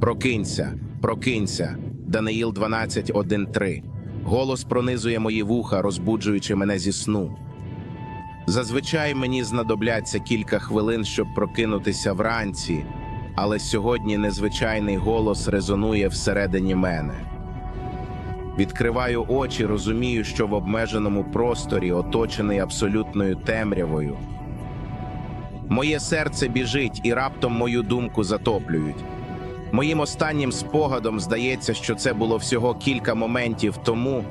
Прокинься, прокинься. Даниїл 12.1.3. Голос пронизує мої вуха, розбуджуючи мене зі сну. Зазвичай мені знадобляться кілька хвилин, щоб прокинутися вранці, але сьогодні незвичайний голос резонує всередині мене. Відкриваю очі, розумію, що в обмеженому просторі, оточений абсолютною темрявою. Моє серце біжить і раптом мою думку затоплюють. Моїм останнім спогадом здається, що це було всього кілька моментів тому.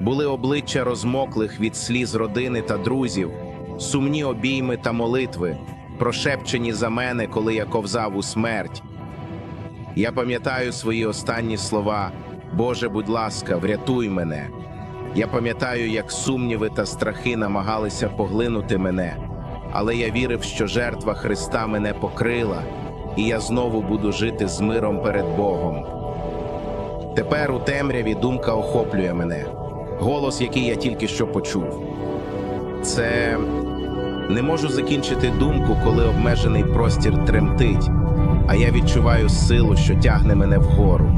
Були обличчя розмоклих від сліз родини та друзів, сумні обійми та молитви, прошепчені за мене, коли я ковзав у смерть. Я пам'ятаю свої останні слова: Боже, будь ласка, врятуй мене. Я пам'ятаю, як сумніви та страхи намагалися поглинути мене, але я вірив, що жертва Христа мене покрила, і я знову буду жити з миром перед Богом. Тепер у темряві думка охоплює мене, голос, який я тільки що почув. Це не можу закінчити думку, коли обмежений простір тремтить, а я відчуваю силу, що тягне мене вгору.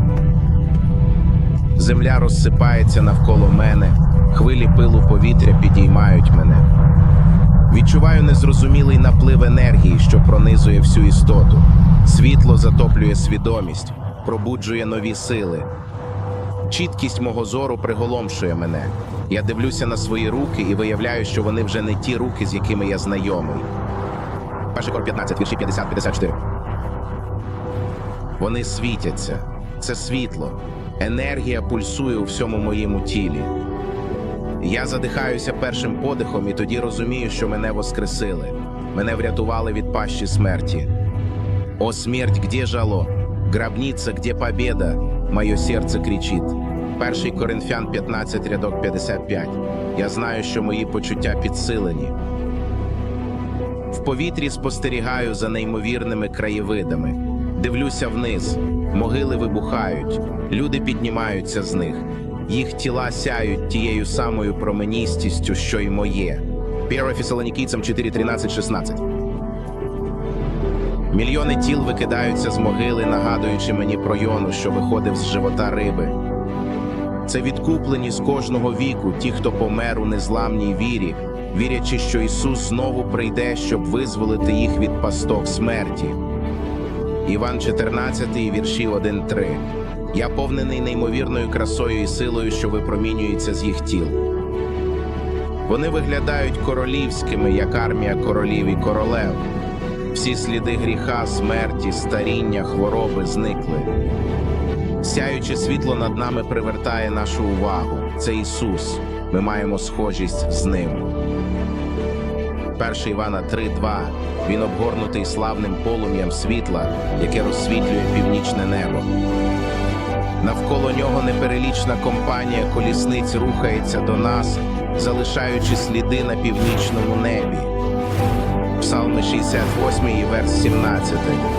Земля розсипається навколо мене, хвилі пилу повітря підіймають мене. Відчуваю незрозумілий наплив енергії, що пронизує всю істоту. Світло затоплює свідомість, пробуджує нові сили. Чіткість мого зору приголомшує мене. Я дивлюся на свої руки і виявляю, що вони вже не ті руки, з якими я знайомий. Перший кор 15, вірші 50-54. Вони світяться. Це світло. Енергія пульсує у всьому моєму тілі. Я задихаюся першим подихом і тоді розумію, що мене воскресили. Мене врятували від пащі смерті. О смерть, где жало? Гробница, где победа? Моє серце кричить. Перший Коринфян 15, рядок 55. Я знаю, що мої почуття підсилені. В повітрі спостерігаю за неймовірними краєвидами. Дивлюся вниз. Могили вибухають, люди піднімаються з них. Їх тіла сяють тією самою променістістю, що й моє. Перше Фесалонікійцям 4, 13, 16. Мільйони тіл викидаються з могили, нагадуючи мені про Йону, що виходив з живота риби. Це відкуплені з кожного віку, ті, хто помер у незламній вірі, вірячи, що Ісус знову прийде, щоб визволити їх від пасток смерті. Іван 14, вірші 1-3. Я повнений неймовірною красою і силою, що випромінюється з їх тіл. Вони виглядають королівськими, як армія королів і королев. Всі сліди гріха, смерті, старіння, хвороби зникли. Сяюче світло над нами привертає нашу увагу. Це Ісус. Ми маємо схожість з Ним. 1 Івана 3.2 Він обгорнутий славним полум'ям світла, яке розсвітлює північне небо. Навколо нього неперелічна компанія колісниць рухається до нас, залишаючи сліди на північному небі. Псалми 68 і верс 17.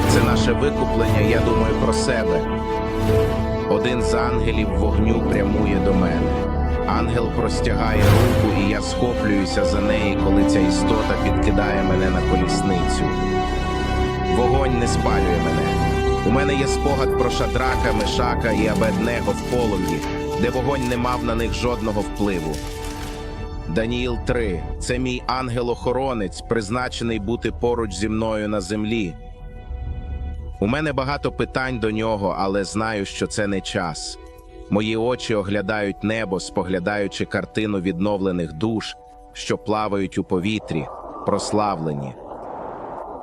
Це наше викуплення, я думаю про себе. Один з ангелів вогню прямує до мене. Ангел простягає руку, і я схоплююся за неї, коли ця істота підкидає мене на колісницю. Вогонь не спалює мене. У мене є спогад про Шадрака, Мешака і Абеднего в полум'ї, де вогонь не мав на них жодного впливу. Даніїл 3. Це мій ангел-охоронець, призначений бути поруч зі мною на землі. У мене багато питань до нього, але знаю, що це не час. Мої очі оглядають небо, споглядаючи картину відновлених душ, що плавають у повітрі, прославлені.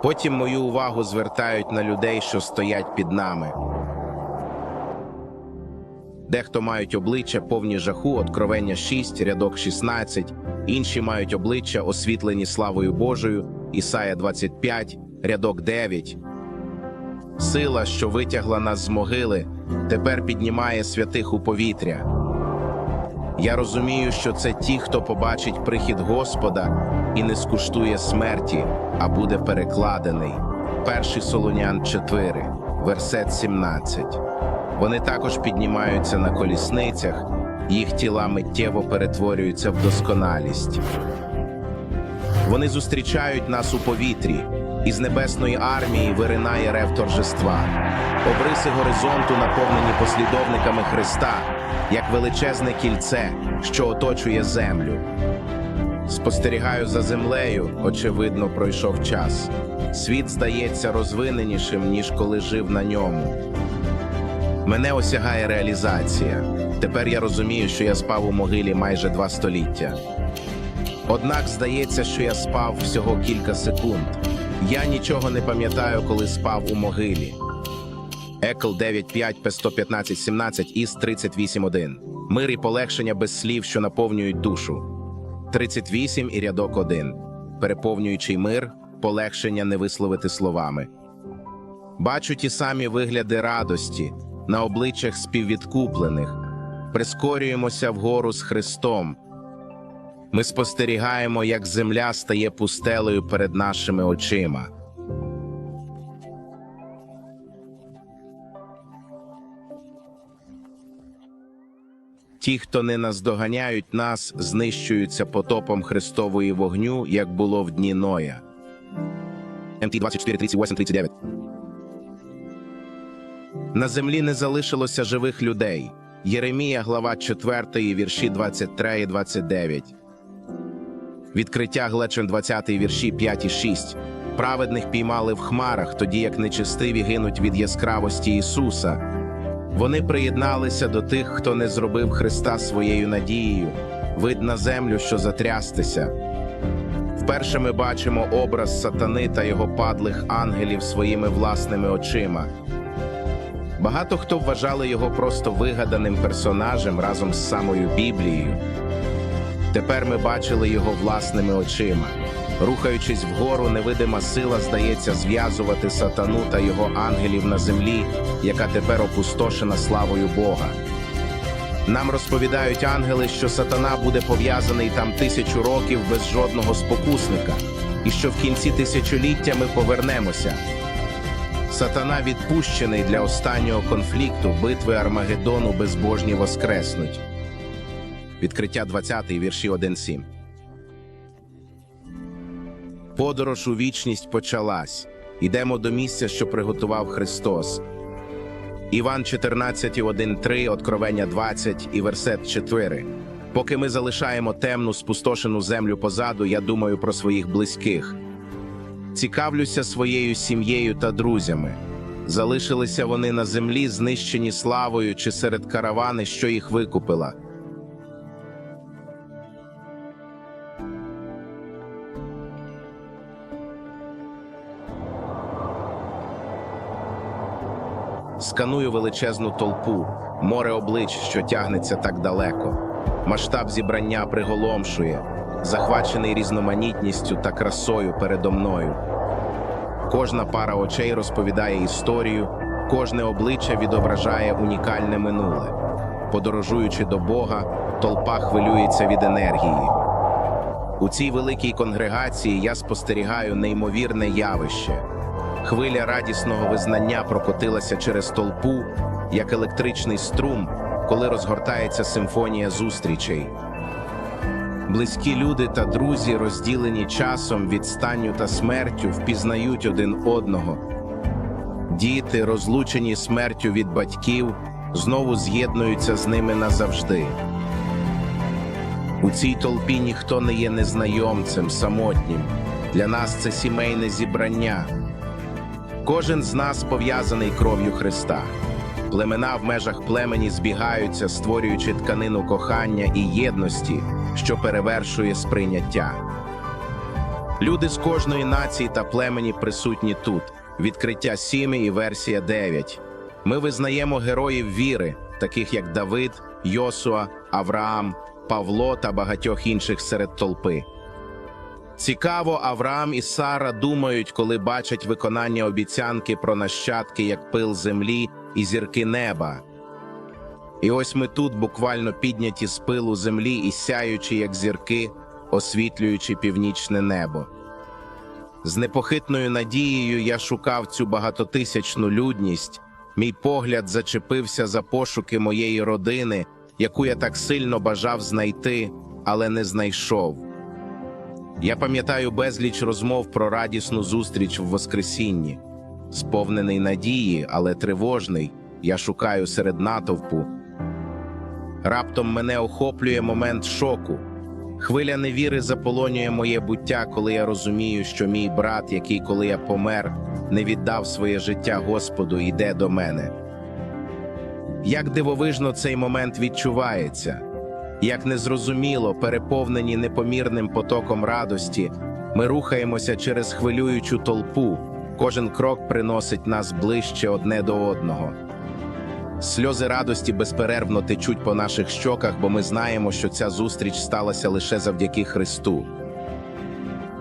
Потім мою увагу звертають на людей, що стоять під нами. Дехто мають обличчя повні жаху, откровення 6, рядок 16, інші мають обличчя освітлені славою Божою, Ісая 25, рядок 9. Сила, що витягла нас з могили, тепер піднімає святих у повітря. Я розумію, що це ті, хто побачить прихід Господа і не скуштує смерті, а буде перекладений. Перший Солонян 4, версет 17. Вони також піднімаються на колісницях, їх тіла миттєво перетворюються в досконалість. Вони зустрічають нас у повітрі, Із небесної армії виринає рев торжества. Обриси горизонту наповнені послідовниками Христа, як величезне кільце, що оточує землю. Спостерігаю за землею, очевидно, пройшов час. Світ здається розвиненішим, ніж коли жив на ньому. Мене осягає реалізація. Тепер я розумію, що я спав у могилі майже два століття. Однак здається, що я спав всього кілька секунд. Я нічого не пам'ятаю, коли спав у могилі. Екл 95 п 115 17 ІС 38.1. Мир і полегшення без слів, що наповнюють душу. 38 і рядок 1. Переповнюючий мир, полегшення не висловити словами. Бачу ті самі вигляди радості на обличчях співвідкуплених. Прискорюємося вгору з Христом. Ми спостерігаємо, як земля стає пустелею перед нашими очима. Ті, хто не наздоганяють нас, знищуються потопом Христової вогню, як було в дні Ноя. МТ 24, 38, 39 На землі не залишилося живих людей. Єремія, глава 4, вірші 23 і 29. Відкриття Глечен 20 вірші 5 і 6. Праведних піймали в хмарах, тоді як нечестиві гинуть від яскравості Ісуса. Вони приєдналися до тих, хто не зробив Христа своєю надією, вид на землю, що затрястися. Вперше ми бачимо образ сатани та його падлих ангелів своїми власними очима. Багато хто вважали його просто вигаданим персонажем разом з самою Біблією. Тепер ми бачили його власними очима. Рухаючись вгору, невидима сила здається зв'язувати сатану та його ангелів на землі, яка тепер опустошена славою Бога. Нам розповідають ангели, що сатана буде пов'язаний там тисячу років без жодного спокусника, і що в кінці тисячоліття ми повернемося. Сатана відпущений для останнього конфлікту битви Армагеддону безбожні воскреснуть. Відкриття 20 вірші 1-7. Подорож у вічність почалась. Ідемо до місця, що приготував Христос. Іван 14, 1, 3, Откровення 20 і версет 4. Поки ми залишаємо темну, спустошену землю позаду, я думаю про своїх близьких. Цікавлюся своєю сім'єю та друзями. Залишилися вони на землі, знищені славою чи серед каравани, що їх викупила. Сканую величезну толпу, море облич, що тягнеться так далеко. Масштаб зібрання приголомшує, захвачений різноманітністю та красою передо мною. Кожна пара очей розповідає історію, кожне обличчя відображає унікальне минуле. Подорожуючи до Бога, толпа хвилюється від енергії. У цій великій конгрегації я спостерігаю неймовірне явище. Хвиля радісного визнання прокотилася через толпу, як електричний струм, коли розгортається симфонія зустрічей. Близькі люди та друзі, розділені часом, відстанню та смертю, впізнають один одного. Діти, розлучені смертю від батьків, знову з'єднуються з ними назавжди. У цій толпі ніхто не є незнайомцем, самотнім. Для нас це сімейне зібрання. Кожен з нас пов'язаний кров'ю Христа. Племена в межах племені збігаються, створюючи тканину кохання і єдності, що перевершує сприйняття. Люди з кожної нації та племені присутні тут. Відкриття 7 і версія 9. Ми визнаємо героїв віри, таких як Давид, Йосуа, Авраам, Павло та багатьох інших серед толпи. Цікаво, Авраам і Сара думають, коли бачать виконання обіцянки про нащадки, як пил землі і зірки неба. І ось ми тут буквально підняті з пилу землі і сяючи, як зірки, освітлюючи північне небо. З непохитною надією я шукав цю багатотисячну людність. Мій погляд зачепився за пошуки моєї родини, яку я так сильно бажав знайти, але не знайшов. Я пам'ятаю безліч розмов про радісну зустріч в Воскресінні. Сповнений надії, але тривожний, я шукаю серед натовпу. Раптом мене охоплює момент шоку. Хвиля невіри заполонює моє буття, коли я розумію, що мій брат, який, коли я помер, не віддав своє життя Господу, йде до мене. Як дивовижно цей момент відчувається, як незрозуміло, переповнені непомірним потоком радості, ми рухаємося через хвилюючу толпу, кожен крок приносить нас ближче одне до одного. Сльози радості безперервно течуть по наших щоках, бо ми знаємо, що ця зустріч сталася лише завдяки Христу.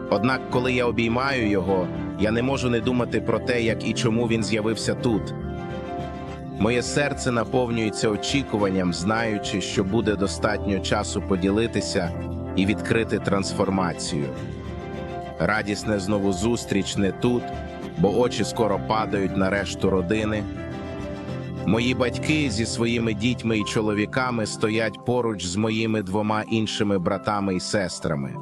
Однак, коли я обіймаю його, я не можу не думати про те, як і чому він з'явився тут. Моє серце наповнюється очікуванням, знаючи, що буде достатньо часу поділитися і відкрити трансформацію. Радісне знову зустріч не тут, бо очі скоро падають на решту родини. Мої батьки зі своїми дітьми і чоловіками стоять поруч з моїми двома іншими братами і сестрами.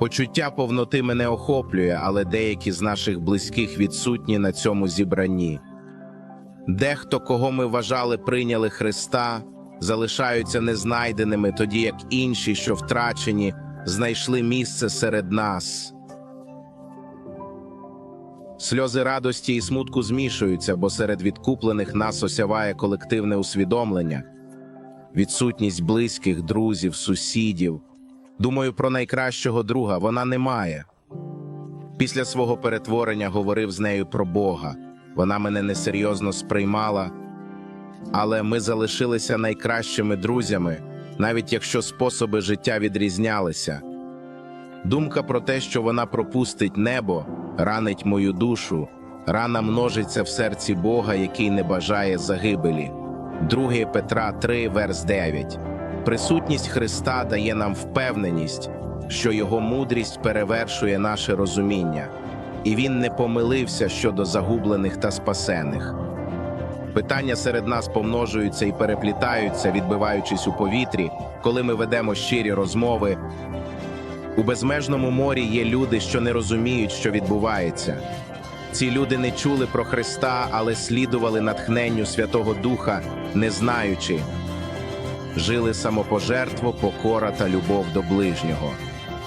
Почуття повноти мене охоплює, але деякі з наших близьких відсутні на цьому зібранні. Дехто, кого ми вважали, прийняли Христа, залишаються незнайденими, тоді як інші, що втрачені, знайшли місце серед нас. Сльози радості і смутку змішуються, бо серед відкуплених нас осяває колективне усвідомлення, відсутність близьких, друзів, сусідів. Думаю про найкращого друга вона не має. Після свого перетворення говорив з нею про Бога. Вона мене несерйозно сприймала, але ми залишилися найкращими друзями, навіть якщо способи життя відрізнялися. Думка про те, що вона пропустить небо, ранить мою душу, рана множиться в серці Бога, який не бажає загибелі. 2 Петра 3, верс 9. Присутність Христа дає нам впевненість, що Його мудрість перевершує наше розуміння, і Він не помилився щодо загублених та спасених. Питання серед нас помножуються і переплітаються, відбиваючись у повітрі, коли ми ведемо щирі розмови. У безмежному морі є люди, що не розуміють, що відбувається. Ці люди не чули про Христа, але слідували натхненню Святого Духа, не знаючи. Жили самопожертво, покора та любов до ближнього.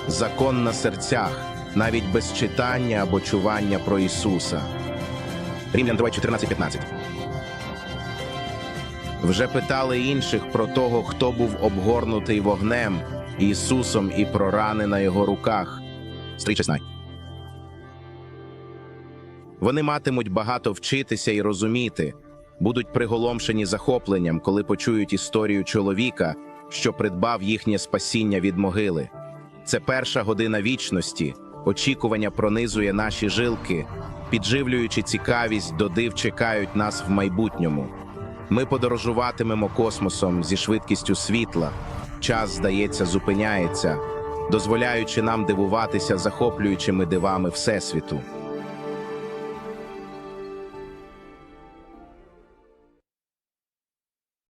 Закон на серцях, навіть без читання або чування про Ісуса. Римлян 2, 14-15. Вже питали інших про того, хто був обгорнутий вогнем Ісусом і про рани на його руках. Стрічеснай. Вони матимуть багато вчитися і розуміти, будуть приголомшені захопленням, коли почують історію чоловіка, що придбав їхнє спасіння від могили. Це перша година вічності, очікування пронизує наші жилки, підживлюючи цікавість до див чекають нас в майбутньому. Ми подорожуватимемо космосом зі швидкістю світла. Час, здається, зупиняється, дозволяючи нам дивуватися захоплюючими дивами Всесвіту.